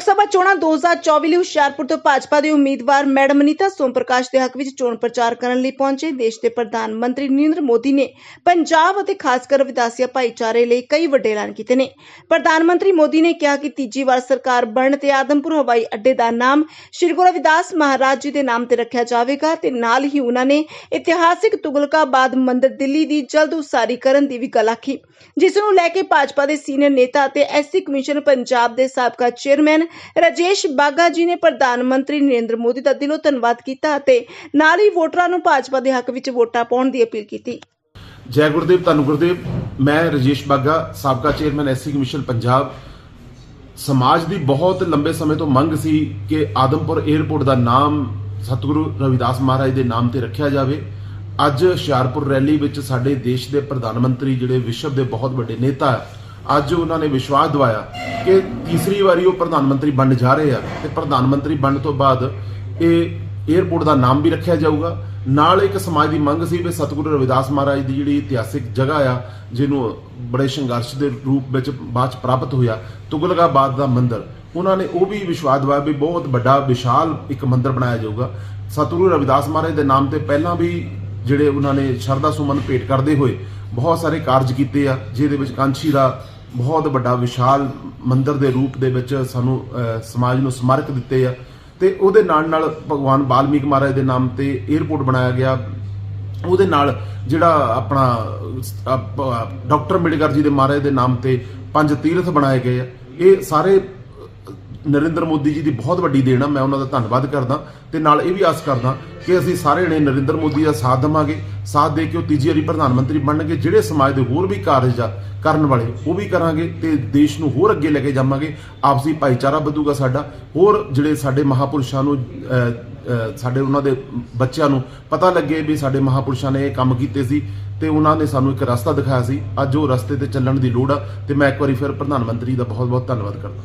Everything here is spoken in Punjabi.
folks ਲੋਕ ਸਭਾ ਚੋਣਾਂ 2024 ਲਈ ਹੁਸ਼ਿਆਰਪੁਰ ਤੋਂ ਭਾਜਪਾ ਦੇ ਉਮੀਦਵਾਰ ਮੈਡਮ ਅਨੀਤਾ ਸੋਮ ਪ੍ਰਕਾਸ਼ ਦੇ ਹੱਕ ਵਿੱਚ ਚੋਣ ਪ੍ਰਚਾਰ ਕਰਨ ਲਈ ਪਹੁੰਚੇ। ਦੇਸ਼ ਦੇ ਪ੍ਰਧਾਨ ਮੰਤਰੀ ਨਰਿੰਦਰ ਮੋਦੀ ਨੇ ਪੰਜਾਬ ਅਤੇ ਖਾਸ ਕਰ ਵਿਦਾਸੀਆ ਭਾਈਚਾਰੇ ਲਈ ਕਈ ਵੱਡੇ ਐਲਾਨ ਕੀਤੇ ਨੇ। ਪ੍ਰਧਾਨ ਮੰਤਰੀ ਮੋਦੀ ਨੇ ਕਿਹਾ ਕਿ ਤੀਜੀ ਵਾਰ ਸਰਕਾਰ ਬਣਨ ਤੇ ਆਦਮਪੁਰ ਹਵਾਈ ਅੱਡੇ ਦਾ ਨਾਮ ਸ਼੍ਰੀ ਗੁਰੂ ਰਵਿਦਾਸ ਮਹਾਰਾਜ ਜੀ ਦੇ ਨਾਮ ਤੇ ਰੱਖਿਆ ਜਾਵੇਗਾ ਤੇ ਨਾਲ ਹੀ ਉਹਨਾਂ ਨੇ ਇਤਿਹਾਸਿਕ ਤੁਗਲਕਾਬਾਦ ਮੰਦਿਰ ਦਿੱਲੀ ਦੀ ਜਲਦ ਉਸਾਰੀ ਕਰਨ ਦੀ ਵੀ ਗੱਲ ਆਖੀ। ਜਿਸ ਨੂੰ ਲੈ ਕੇ ਭਾਜਪਾ ਦੇ ਸੀਨੀਅਰ ਨੇਤਾ ਅਤੇ ਐਸਸੀ ਕਮਿਸ਼ਨ ਪੰਜਾਬ ਦੇ ਸਾਬਕਾ ਚੇਅਰਮੈਨ ਰਾਜੇਸ਼ ਬਾਗਾ ਜੀ ਨੇ ਪ੍ਰਧਾਨ ਮੰਤਰੀ ਨਰਿੰਦਰ ਮੋਦੀ ਦਾ ਦਿਲੋਂ ਧੰਨਵਾਦ ਕੀਤਾ ਅਤੇ ਨਾਲ ਹੀ ਵੋਟਰਾਂ ਨੂੰ ਭਾਜਪਾ ਦੇ ਹੱਕ ਵਿੱਚ ਵੋਟਾਂ ਪਾਉਣ ਦੀ ਅਪੀਲ ਕੀਤੀ। ਜੈ ਗੁਰਦੇਵ ਧੰਨ ਗੁਰਦੇਵ। ਮੈਂ ਰਜੇਸ਼ ਬਾਗਾ ਸਾਬਕਾ ਚੇਅਰਮੈਨ ਐਸਸੀ ਕਮਿਸ਼ਨ ਪੰਜਾਬ। ਸਮਾਜ ਦੀ ਬਹੁਤ ਲੰਬੇ ਸਮੇਂ ਤੋਂ ਮੰਗ ਸੀ ਕਿ ਆਦਮਪੁਰ 에ਅਰਪੋਰਟ ਦਾ ਨਾਮ ਸਤਿਗੁਰੂ ਰਵਿਦਾਸ ਮਹਾਰਾਜ ਦੇ ਨਾਮ ਤੇ ਰੱਖਿਆ ਜਾਵੇ। ਅੱਜ ਹੁਸ਼ਿਆਰਪੁਰ ਰੈਲੀ ਵਿੱਚ ਸਾਡੇ ਦੇਸ਼ ਦੇ ਪ੍ਰਧਾਨ ਮੰਤਰੀ ਜਿਹੜੇ ਵਿਸ਼ਵ ਦੇ ਬਹੁਤ ਵੱਡੇ ਨੇਤਾ ਹੈ, ਅੱਜ ਉਹਨਾਂ ਨੇ ਵਿਸ਼ਵਾਸ ਦਿਵਾਇਆ ਕਿ ਤੀਸਰੀ ਵਾਰੀ ਉਹ ਪ੍ਰਧਾਨ ਮੰਤਰੀ ਬਣ ਜਾ ਰਹੇ ਆ ਤੇ ਪ੍ਰਧਾਨ ਮੰਤਰੀ ਬਣਨ ਤੋਂ ਬਾਅਦ ਇਹ 에ਅਰਪੋਰਟ ਦਾ ਨਾਮ ਵੀ ਰੱਖਿਆ ਜਾਊਗਾ। ਨਾਲ ਇੱਕ ਸਮਾਜ ਦੀ ਮੰਗ ਸੀ ਵੀ ਸਤਿਗੁਰੂ ਰਵਿਦਾਸ ਮਹਾਰਾਜ ਦੀ ਜਿਹੜੀ ਇਤਿਹਾਸਿਕ ਜਗ੍ਹਾ ਆ, ਜਿਹਨੂੰ ਬੜੇ ਸੰਘਰਸ਼ ਦੇ ਰੂਪ ਵਿੱਚ ਬਾਅਦ ਚ ਪ੍ਰਾਪਤ ਹੋਇਆ, ਤੁਗਲਕਾਬਾਦ ਦਾ ਮੰਦਿਰ, ਉਹਨਾਂ ਨੇ ਉਹ ਵੀ ਵਿਸ਼ਵਾਸ ਦਿਵਾਇਆ ਵੀ ਬਹੁਤ ਵੱਡਾ, ਵਿਸ਼ਾਲ ਇੱਕ ਮੰਦਿਰ ਬਣਾਇਆ ਜਾਊਗਾ। ਸਤਿਗੁਰੂ ਰਵਿਦਾਸ ਮਹਾਰਾਜ ਦੇ ਨਾਮ ਤੇ ਪਹਿਲਾਂ ਵੀ ਜਿਹੜੇ ਉਹਨਾਂ ਨੇ ਸ਼ਰਧਾ ਸੁਮਨ ਭੇਟ ਕਰਦੇ ਹੋਏ ਬਹੁਤ ਸਾਰੇ ਕਾਰਜ ਕੀਤੇ ਆ, ਜਿਹਦੇ ਵਿੱਚ ਕਾਂਛੀ ਦਾ ਬਹੁਤ ਵੱਡਾ ਵਿਸ਼ਾਲ ਮੰਦਿਰ ਦੇ ਰੂਪ ਦੇ ਵਿੱਚ ਸਾਨੂੰ ਸਮਾਜ ਨੂੰ ਸਮਾਰਕ ਦਿੱਤੇ ਆ। ਤੇ ਉਹਦੇ ਨਾਲ ਨਾਲ ਭਗਵਾਨ ਬਾਲਮੀਕ ਮਹਾਰਾਜ ਦੇ ਨਾਮ ਤੇ 에ਅਰਪੋਰਟ ਬਣਾਇਆ ਗਿਆ। ਉਹਦੇ ਨਾਲ ਜਿਹੜਾ ਆਪਣਾ ਡਾਕਟਰ ਅੰਬੇਡਕਰ ਜੀ ਦੇ ਮਹਾਰਾਜ ਦੇ ਨਾਮ ਤੇ ਪੰਜ ਤੀਰਥ ਬਣਾਏ ਗਏ ਆ। ਇਹ ਸਾਰੇ ਨਰਿੰਦਰ ਮੋਦੀ ਜੀ ਦੀ ਬਹੁਤ ਵੱਡੀ ਦੇਣ ਆ, ਮੈਂ ਉਹਨਾਂ ਦਾ ਧੰਨਵਾਦ ਕਰਦਾ ਤੇ ਨਾਲ ਇਹ ਵੀ ਆਸ ਕਰਦਾ ਕਿ ਅਸੀਂ ਸਾਰੇ ਜਣੇ ਨਰਿੰਦਰ ਮੋਦੀ ਦਾ ਸਾਥ ਦੇਵਾਂਗੇ, ਸਾਥ ਦੇ ਕੇ ਉਹ ਤੀਜੀ ਵਾਰੀ ਪ੍ਰਧਾਨ ਮੰਤਰੀ ਬਣਨਗੇ, ਜਿਹੜੇ ਸਮਾਜ ਦੇ ਹੋਰ ਵੀ ਕਾਰਜ ਆ ਕਰਨ ਵਾਲੇ, ਉਹ ਵੀ ਕਰਾਂਗੇ ਤੇ ਦੇਸ਼ ਨੂੰ ਹੋਰ ਅੱਗੇ ਲੈ ਕੇ ਜਾਵਾਂਗੇ। ਆਪਸੀ ਭਾਈਚਾਰਾ ਵਧੂਗਾ ਸਾਡਾ। ਹੋਰ ਜਿਹੜੇ ਸਾਡੇ ਮਹਾਪੁਰਸ਼ਾਂ ਨੂੰ ਸਾਡੇ ਉਹਨਾਂ ਦੇ ਬੱਚਿਆਂ ਨੂੰ ਪਤਾ ਲੱਗੇ ਵੀ ਸਾਡੇ ਮਹਾਪੁਰਸ਼ਾਂ ਨੇ ਇਹ ਕੰਮ ਕੀਤੇ ਸੀ ਤੇ ਉਹਨਾਂ ਨੇ ਸਾਨੂੰ ਇੱਕ ਰਸਤਾ ਦਿਖਾਇਆ ਸੀ। ਅੱਜ ਉਹ ਰਸਤੇ ਤੇ ਚੱਲਣ ਦੀ ਲੋੜ ਆ ਤੇ ਮੈਂ ਇੱਕ ਵਾਰੀ ਫਿਰ ਪ੍ਰਧਾਨ ਮੰਤਰੀ ਦਾ ਬਹੁਤ ਬਹੁਤ ਧੰਨਵਾਦ ਕਰਦਾ।